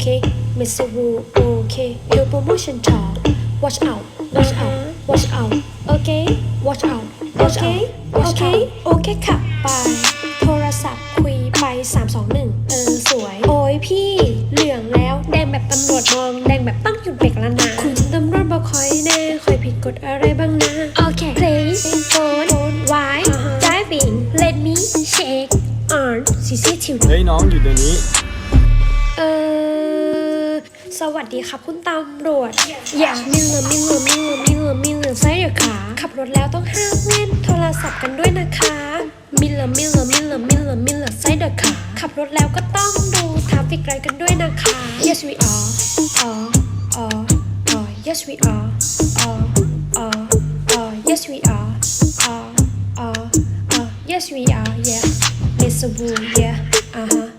okay Mr. Wu okay your promotion talk watch out watch out watch out okay watch out okay okay okay ค่ะไป โทรศัพท์คุยไป 321 เออ สวย โอ้ยพี่ เหลืองแล้ว แดงแบบตำรวจมอง แดงแบบต้องหยุดเบรกแล้วนะ คุณตำรวจบอกคอยแน่คอยผิดกฎอะไรบ้างนะ โอเค please phone phone why driving let me check on CCTV เฮ้ยน้องหยุดเดี๋ยวนี้ เออ สวัสดีครับคุณตำรวจ อย่ามีเหลือมีเหลือมีเหลือมีเหลือมีเหลือไส้เดี๋ยวขาขับรถแล้วต้องห้ามเล่นโทรศัพท์กันด้วยนะคะมีเหลือมีเหลือมีเหลือมีเหลือมีเหลือไส้เดี๋ยวขาขับรถแล้วก็ต้องดูทราฟิกไรกันด้วยนะคะ yes we are are are are yes we are are are are yes we are are are are yes we are yeah Mr. Wu yeah uh huh